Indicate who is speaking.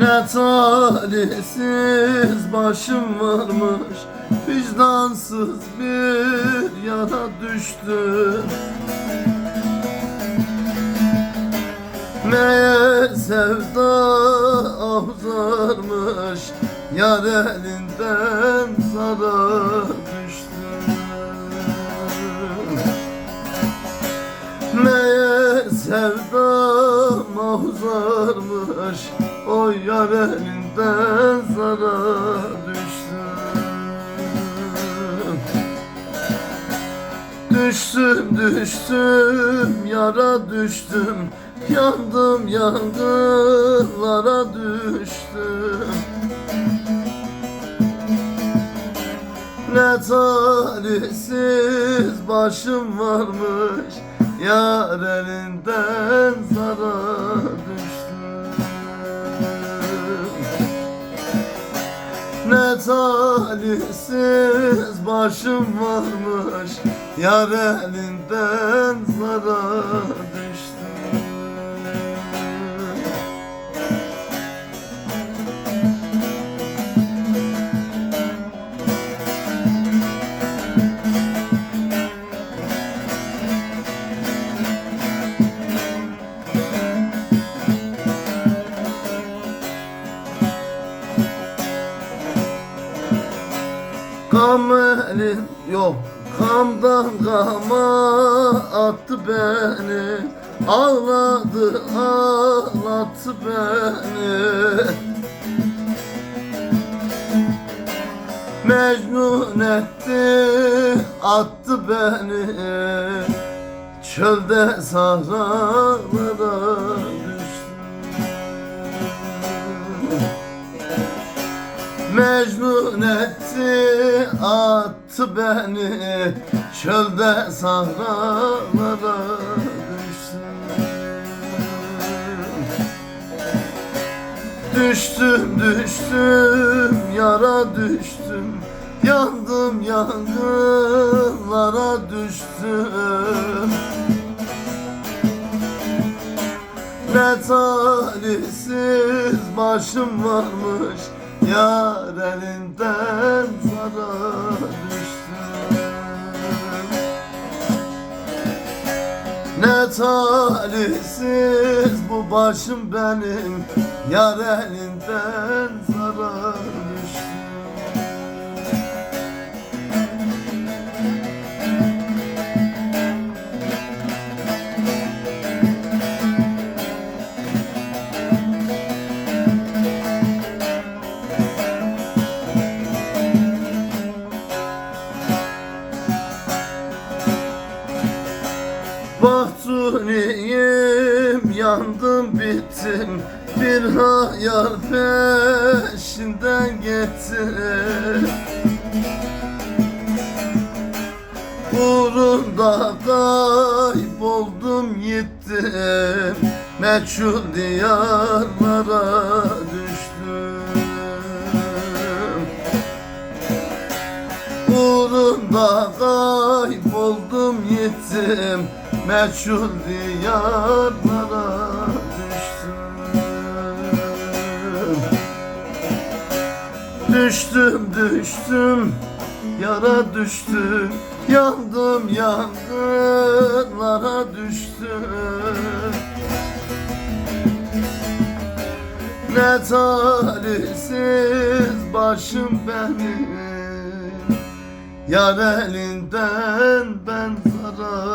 Speaker 1: Ne talihsiz başım varmış Vicdansız bir yana düştüm Meğer sevda ahzarmış Yar elinden zara düştüm Meğer sevda mahzarmış O yar elinden zara düştüm Düştüm düştüm yara düştüm. Yandım yangınlara düştüm. Ne talihsiz başım varmış Yar elinden zara talihsiz başım varmış Yar elinden zara Kam elin yok. Kamdan kama attı beni. Ağladı ağlattı beni. Mecnun etti attı beni. Çölde sahralara Mecnun etti attı beni. Çölde sahralara düştüm Düştüm düştüm yara düştüm. Yandım yangınlara düştüm. Ne talihsiz başım varmış Yar elinden zara düştüm Ne talihsiz bu başım benim Yar elinden zara Mahzuniyim yandım bittim. Bir hayal peşinden gittim. Uğrunda kayboldum gittim. Meçhul diyarlara düştüm. Uğrunda kayboldum gittim Meçhul diyarlara düştüm. Düştüm düştüm yara düştüm. Yandım yangınlara düştüm. Ne talihsiz başım benim. Yar elinden ben zarar